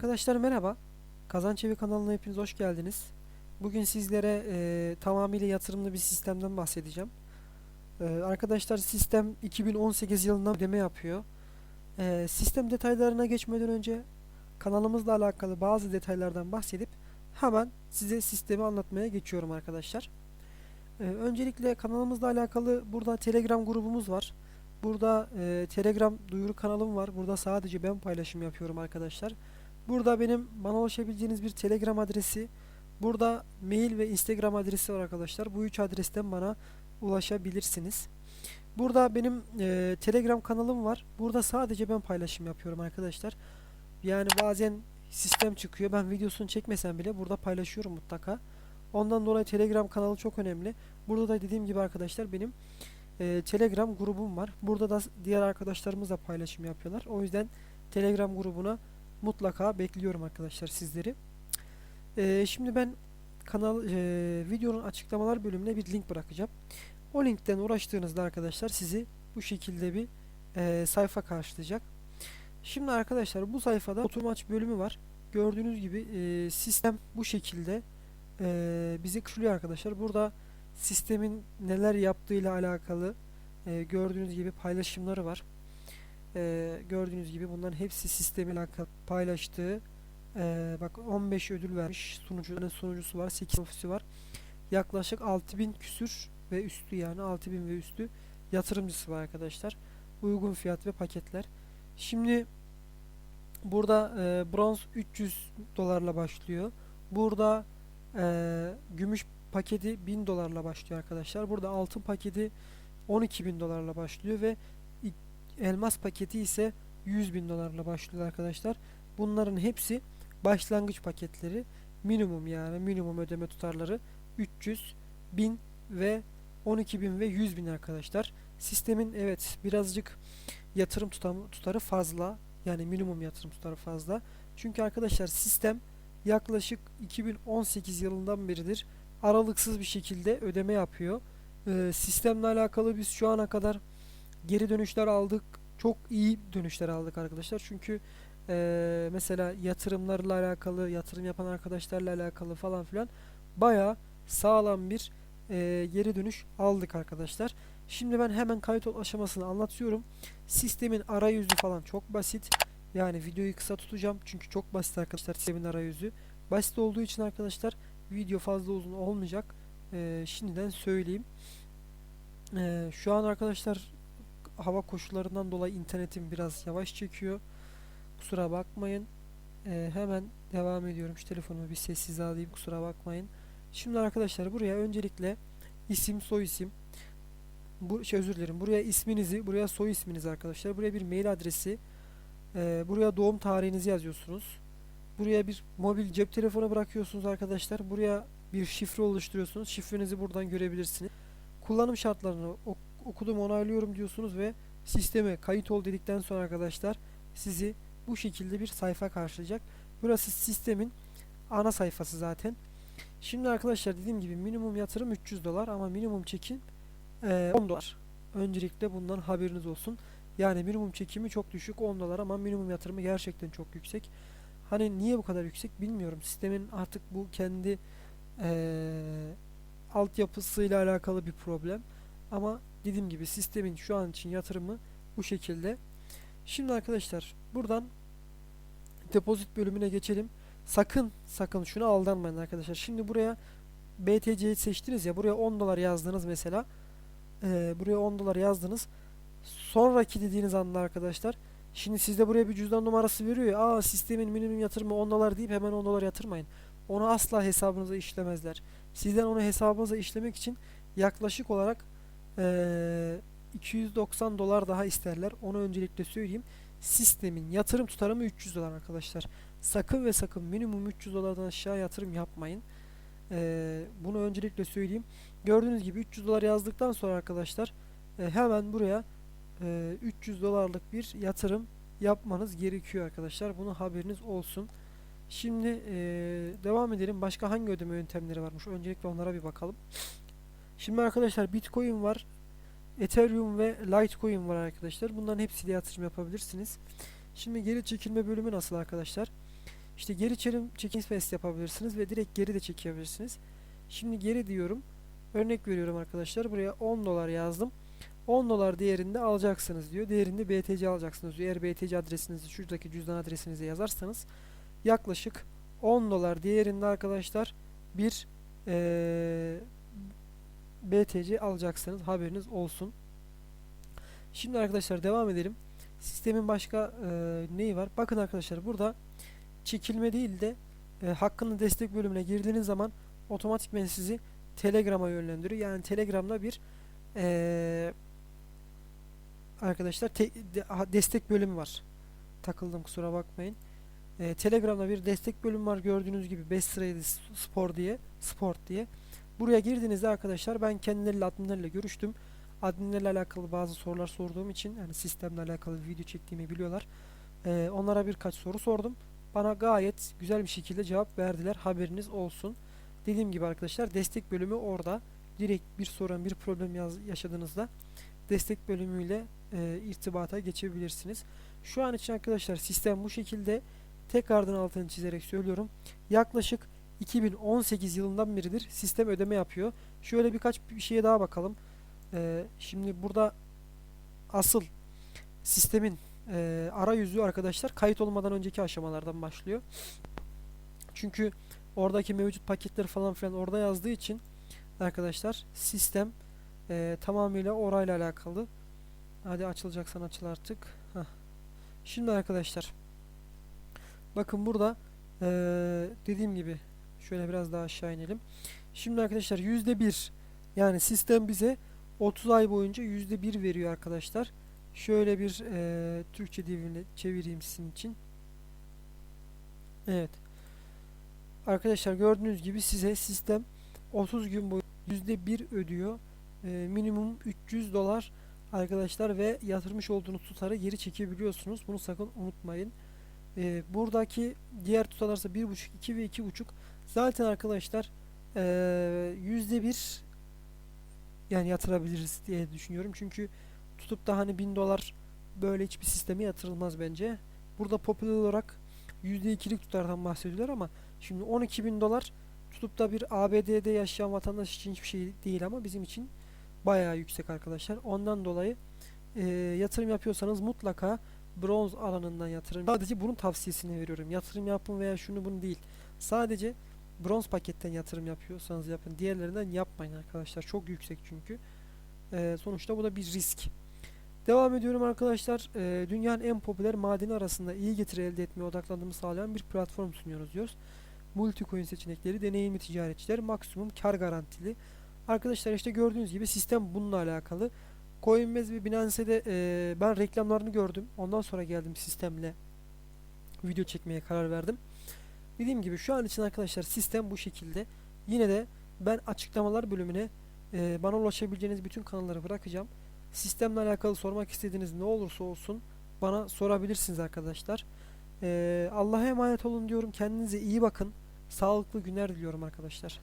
Arkadaşlar merhaba. Kazanç Evi kanalına hepiniz hoş geldiniz. Bugün sizlere e, tamamıyla yatırımlı bir sistemden bahsedeceğim. E, arkadaşlar sistem 2018 yılında ödeme yapıyor. E, sistem detaylarına geçmeden önce kanalımızla alakalı bazı detaylardan bahsedip hemen size sistemi anlatmaya geçiyorum arkadaşlar. E, öncelikle kanalımızla alakalı burada Telegram grubumuz var. Burada e, Telegram duyuru kanalım var. Burada sadece ben paylaşım yapıyorum arkadaşlar. Burada benim bana ulaşabileceğiniz bir Telegram adresi, burada mail ve Instagram adresi var arkadaşlar. Bu üç adresten bana ulaşabilirsiniz. Burada benim e, Telegram kanalım var. Burada sadece ben paylaşım yapıyorum arkadaşlar. Yani bazen sistem çıkıyor. Ben videosunu çekmesem bile burada paylaşıyorum mutlaka. Ondan dolayı Telegram kanalı çok önemli. Burada da dediğim gibi arkadaşlar benim e, Telegram grubum var. Burada da diğer arkadaşlarımız da paylaşım yapıyorlar. O yüzden Telegram grubuna mutlaka bekliyorum arkadaşlar sizleri. E, şimdi ben kanal e, videonun açıklamalar bölümüne bir link bırakacağım. O linkten uğraştığınızda arkadaşlar sizi bu şekilde bir e, sayfa karşılayacak. Şimdi arkadaşlar bu sayfada otomaç bölümü var. Gördüğünüz gibi e, sistem bu şekilde e, bizi kışlıyor arkadaşlar. Burada sistemin neler yaptığıyla alakalı e, gördüğünüz gibi paylaşımları var. E, gördüğünüz gibi bunların hepsi sistemin paylaştığı e, bak 15 ödül vermiş sunucunun sunucusu var 8 ofisi var. Yaklaşık 6000 küsür ve üstü yani 6000 ve üstü yatırımcısı var arkadaşlar. Uygun fiyat ve paketler. Şimdi burada e, bronz 300 dolarla başlıyor. Burada e, gümüş paketi 1000 dolarla başlıyor arkadaşlar. Burada altın paketi 12.000 dolarla başlıyor ve elmas paketi ise 100 bin dolarla başlıyor arkadaşlar. Bunların hepsi başlangıç paketleri. Minimum yani minimum ödeme tutarları 300, 1000 ve 12.000 ve 100 bin arkadaşlar. Sistemin evet birazcık yatırım tutam, tutarı fazla. Yani minimum yatırım tutarı fazla. Çünkü arkadaşlar sistem yaklaşık 2018 yılından beridir aralıksız bir şekilde ödeme yapıyor. Ee, sistemle alakalı biz şu ana kadar geri dönüşler aldık. Çok iyi dönüşler aldık arkadaşlar. Çünkü e, mesela yatırımlarla alakalı, yatırım yapan arkadaşlarla alakalı falan filan baya sağlam bir e, geri dönüş aldık arkadaşlar. Şimdi ben hemen kayıt aşamasını anlatıyorum. Sistemin arayüzü falan çok basit. Yani videoyu kısa tutacağım. Çünkü çok basit arkadaşlar sistemin arayüzü. Basit olduğu için arkadaşlar video fazla uzun olmayacak. Ee, şimdiden söyleyeyim. Ee, şu an arkadaşlar hava koşullarından dolayı internetim biraz yavaş çekiyor. Kusura bakmayın. Ee, hemen devam ediyorum. Şu telefonumu bir sessiz alayım. Kusura bakmayın. Şimdi arkadaşlar buraya öncelikle isim, soy isim bu şey özür dilerim. Buraya isminizi, buraya soy isminizi arkadaşlar. Buraya bir mail adresi, e, buraya doğum tarihinizi yazıyorsunuz. Buraya bir mobil cep telefonu bırakıyorsunuz arkadaşlar. Buraya bir şifre oluşturuyorsunuz. Şifrenizi buradan görebilirsiniz. Kullanım şartlarını okudum onaylıyorum diyorsunuz ve sisteme kayıt ol dedikten sonra arkadaşlar sizi bu şekilde bir sayfa karşılayacak. Burası sistemin ana sayfası zaten. Şimdi arkadaşlar dediğim gibi minimum yatırım 300 dolar ama minimum çekim e, 10 dolar. Öncelikle bundan haberiniz olsun. Yani minimum çekimi çok düşük 10 dolar ama minimum yatırımı gerçekten çok yüksek. Hani niye bu kadar yüksek bilmiyorum. Sistemin artık bu kendi ee, altyapısıyla alakalı bir problem. Ama dediğim gibi sistemin şu an için yatırımı bu şekilde. Şimdi arkadaşlar buradan depozit bölümüne geçelim. Sakın sakın şuna aldanmayın arkadaşlar. Şimdi buraya BTC'yi seçtiniz ya buraya 10 dolar yazdınız mesela. Ee, buraya 10 dolar yazdınız. Sonraki dediğiniz anda arkadaşlar Şimdi sizde buraya bir cüzdan numarası veriyor ya. Aa sistemin minimum yatırımı 10 dolar deyip hemen 10 dolar yatırmayın. Onu asla hesabınıza işlemezler. Sizden onu hesabınıza işlemek için yaklaşık olarak ee, 290 dolar daha isterler. Onu öncelikle söyleyeyim. Sistemin yatırım tutarımı 300 dolar arkadaşlar. Sakın ve sakın minimum 300 dolardan aşağı yatırım yapmayın. Ee, bunu öncelikle söyleyeyim. Gördüğünüz gibi 300 dolar yazdıktan sonra arkadaşlar e, hemen buraya 300 dolarlık bir yatırım yapmanız gerekiyor arkadaşlar. Bunu haberiniz olsun. Şimdi e, devam edelim. Başka hangi ödeme yöntemleri varmış? Öncelikle onlara bir bakalım. Şimdi arkadaşlar Bitcoin var. Ethereum ve Litecoin var arkadaşlar. Bunların hepsiyle yatırım yapabilirsiniz. Şimdi geri çekilme bölümü nasıl arkadaşlar? İşte geri çekim çekim fest yapabilirsiniz ve direkt geri de çekebilirsiniz. Şimdi geri diyorum. Örnek veriyorum arkadaşlar. Buraya 10 dolar yazdım. 10 dolar değerinde alacaksınız diyor. Değerinde BTC alacaksınız diyor. Eğer BTC adresinizi şuradaki cüzdan adresinizi yazarsanız yaklaşık 10 dolar değerinde arkadaşlar bir eee BTC alacaksınız. Haberiniz olsun. Şimdi arkadaşlar devam edelim. Sistemin başka eee, neyi var? Bakın arkadaşlar burada çekilme değil de e, hakkının destek bölümüne girdiğiniz zaman otomatikmen sizi Telegram'a yönlendiriyor. Yani Telegram'da bir eee, arkadaşlar te- de- destek bölümü var. Takıldım kusura bakmayın. Eee, Telegram'da bir destek bölümü var gördüğünüz gibi Best Trade Spor diye, Sport diye. Buraya girdiğinizde arkadaşlar ben kendileriyle adminlerle görüştüm. Adminlerle alakalı bazı sorular sorduğum için yani sistemle alakalı bir video çektiğimi biliyorlar. Eee, onlara birkaç soru sordum. Bana gayet güzel bir şekilde cevap verdiler. Haberiniz olsun. Dediğim gibi arkadaşlar destek bölümü orada. Direkt bir sorun, bir problem yaşadığınızda destek bölümüyle e, irtibata geçebilirsiniz. Şu an için arkadaşlar sistem bu şekilde. Tekrardan altını çizerek söylüyorum. Yaklaşık 2018 yılından beridir sistem ödeme yapıyor. Şöyle birkaç bir şeye daha bakalım. E, şimdi burada asıl sistemin e, arayüzü arkadaşlar kayıt olmadan önceki aşamalardan başlıyor. Çünkü oradaki mevcut paketler falan filan orada yazdığı için arkadaşlar sistem e, tamamıyla orayla alakalı. Hadi açılacaksan açıl artık. Hah. Şimdi arkadaşlar bakın burada e, dediğim gibi şöyle biraz daha aşağı inelim. Şimdi arkadaşlar yüzde bir yani sistem bize 30 ay boyunca yüzde bir veriyor arkadaşlar. Şöyle bir e, Türkçe diline çevireyim sizin için. Evet. Arkadaşlar gördüğünüz gibi size sistem 30 gün boyu %1 ödüyor. E, minimum 300 dolar arkadaşlar ve yatırmış olduğunuz tutarı geri çekebiliyorsunuz. Bunu sakın unutmayın. E, buradaki diğer tutarlarsa 1.5, 2 ve 2.5 zaten arkadaşlar e, %1 yani yatırabiliriz diye düşünüyorum. Çünkü tutup da hani 1000 dolar böyle hiçbir sisteme yatırılmaz bence. Burada popüler olarak %2'lik tutardan bahsediyorlar ama şimdi 12 bin dolar tutup da bir ABD'de yaşayan vatandaş için hiçbir şey değil ama bizim için bayağı yüksek arkadaşlar. Ondan dolayı e, yatırım yapıyorsanız mutlaka bronz alanından yatırım. Sadece bunun tavsiyesini veriyorum. Yatırım yapın veya şunu bunu değil. Sadece bronz paketten yatırım yapıyorsanız yapın. Diğerlerinden yapmayın arkadaşlar. Çok yüksek çünkü. E, sonuçta bu da bir risk. Devam ediyorum arkadaşlar. Ee, dünyanın en popüler madeni arasında iyi getiri elde etmeye odaklandığımı sağlayan bir platform sunuyoruz diyoruz. Multi coin seçenekleri, deneyimli ticaretçiler, maksimum kar garantili. Arkadaşlar işte gördüğünüz gibi sistem bununla alakalı. Coinbase ve Binance'de e, ben reklamlarını gördüm. Ondan sonra geldim sistemle video çekmeye karar verdim. Dediğim gibi şu an için arkadaşlar sistem bu şekilde. Yine de ben açıklamalar bölümüne e, bana ulaşabileceğiniz bütün kanalları bırakacağım. Sistemle alakalı sormak istediğiniz ne olursa olsun bana sorabilirsiniz arkadaşlar. Ee, Allah'a emanet olun diyorum. Kendinize iyi bakın. Sağlıklı günler diliyorum arkadaşlar.